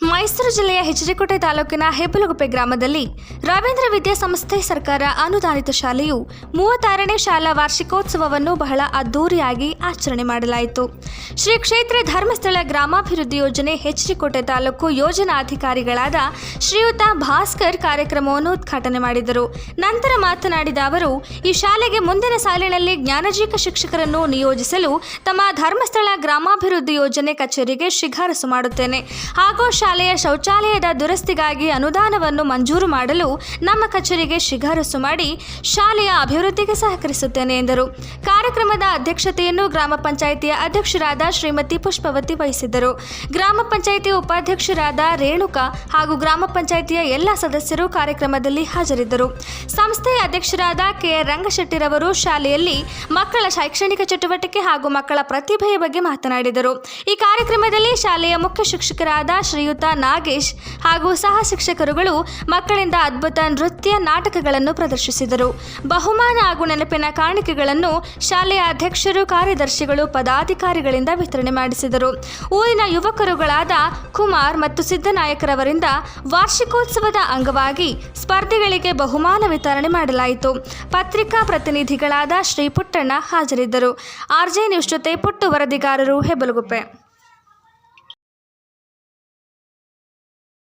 ಮೈಸೂರು ಜಿಲ್ಲೆಯ ಹೆಚರಿಕೋಟೆ ತಾಲೂಕಿನ ಹೆಬ್ಬಲಗುಪ್ಪೆ ಗ್ರಾಮದಲ್ಲಿ ರವೀಂದ್ರ ವಿದ್ಯಾಸಂಸ್ಥೆ ಸರ್ಕಾರ ಅನುದಾನಿತ ಶಾಲೆಯು ಮೂವತ್ತಾರನೇ ಶಾಲಾ ವಾರ್ಷಿಕೋತ್ಸವವನ್ನು ಬಹಳ ಅದ್ದೂರಿಯಾಗಿ ಆಚರಣೆ ಮಾಡಲಾಯಿತು. ಶ್ರೀ ಕ್ಷೇತ್ರ ಧರ್ಮಸ್ಥಳ ಗ್ರಾಮಾಭಿವೃದ್ಧಿ ಯೋಜನೆ ಹೆಚರಿಕೋಟೆ ತಾಲೂಕು ಯೋಜನಾಧಿಕಾರಿಗಳಾದ ಶ್ರೀಯುತ ಭಾಸ್ಕರ್ ಕಾರ್ಯಕ್ರಮವನ್ನು ಉದ್ಘಾಟನೆ ಮಾಡಿದರು. ನಂತರ ಮಾತನಾಡಿದ ಅವರು, ಈ ಶಾಲೆಗೆ ಮುಂದಿನ ಸಾಲಿನಲ್ಲಿ ಜ್ಞಾನಜೀಕ ಶಿಕ್ಷಕರನ್ನು ನಿಯೋಜಿಸಲು ತಮ್ಮ ಧರ್ಮಸ್ಥಳ ಗ್ರಾಮಾಭಿವೃದ್ಧಿ ಯೋಜನೆ ಕಚೇರಿಗೆ ಶಿಫಾರಸು ಮಾಡುತ್ತೇನೆ. ಹಾಗೂ ಶಾಲೆಯ ಶೌಚಾಲಯದ ದುರಸ್ತಿಗಾಗಿ ಅನುದಾನವನ್ನು ಮಂಜೂರು ಮಾಡಲು ನಮ್ಮ ಕಚೇರಿಗೆ ಶಿಫಾರಸು ಮಾಡಿ ಶಾಲೆಯ ಅಭಿವೃದ್ಧಿಗೆ ಸಹಕರಿಸುತ್ತೇನೆ ಎಂದರು. ಕಾರ್ಯಕ್ರಮದ ಅಧ್ಯಕ್ಷತೆಯನ್ನು ಗ್ರಾಮ ಪಂಚಾಯಿತಿಯ ಅಧ್ಯಕ್ಷರಾದ ಶ್ರೀಮತಿ ಪುಷ್ಪವತಿ ವಹಿಸಿದ್ದರು. ಗ್ರಾಮ ಪಂಚಾಯಿತಿ ಉಪಾಧ್ಯಕ್ಷರಾದ ರೇಣುಕಾ ಹಾಗೂ ಗ್ರಾಮ ಪಂಚಾಯಿತಿಯ ಎಲ್ಲ ಸದಸ್ಯರು ಕಾರ್ಯಕ್ರಮದಲ್ಲಿ ಹಾಜರಿದ್ದರು. ಸಂಸ್ಥೆಯ ಅಧ್ಯಕ್ಷರಾದ ಕೆ ರಂಗಶೆಟ್ಟಿರವರು ಶಾಲೆಯಲ್ಲಿ ಮಕ್ಕಳ ಶೈಕ್ಷಣಿಕ ಚಟುವಟಿಕೆ ಹಾಗೂ ಮಕ್ಕಳ ಪ್ರತಿಭೆಯ ಬಗ್ಗೆ ಮಾತನಾಡಿದರು. ಈ ಕಾರ್ಯಕ್ರಮದಲ್ಲಿ ಶಾಲೆಯ ಮುಖ್ಯ ಶಿಕ್ಷಕರಾದ ಶ್ರೀಯುತ ನಾಗೇಶ್ ಹಾಗೂ ಸಹ ಶಿಕ್ಷಕರುಗಳು ಮಕ್ಕಳಿಂದ ಅದ್ಭುತ ನೃತ್ಯ ನಾಟಕಗಳನ್ನು ಪ್ರದರ್ಶಿಸಿದರು. ಬಹುಮಾನ ಹಾಗೂ ನೆನಪಿನ ಕಾಣಿಕೆಗಳನ್ನು ಶಾಲೆಯ ಅಧ್ಯಕ್ಷರು, ಕಾರ್ಯದರ್ಶಿಗಳು, ಪದಾಧಿಕಾರಿಗಳಿಂದ ವಿತರಣೆ ಮಾಡಿಸಿದರು. ಊರಿನ ಯುವಕರುಗಳಾದ ಕುಮಾರ್ ಮತ್ತು ಸಿದ್ದನಾಯಕರವರಿಂದ ವಾರ್ಷಿಕೋತ್ಸವದ ಅಂಗವಾಗಿ ಸ್ಪರ್ಧೆಗಳಿಗೆ ಬಹುಮಾನ ವಿತರಣೆ ಮಾಡಲಾಯಿತು. ಪತ್ರಿಕಾ ಪ್ರತಿನಿಧಿಗಳಾದ ಶ್ರೀ ಪುಟ್ಟಣ್ಣ ಹಾಜರಿದ್ದರು. ಆರ್ಜೆ ನ್ಯೂಸ್ ಜೊತೆ ಪುಟ್ಟು ವರದಿಗಾರರು ಹೆಬ್ಬಲಗುಪ್ಪೆ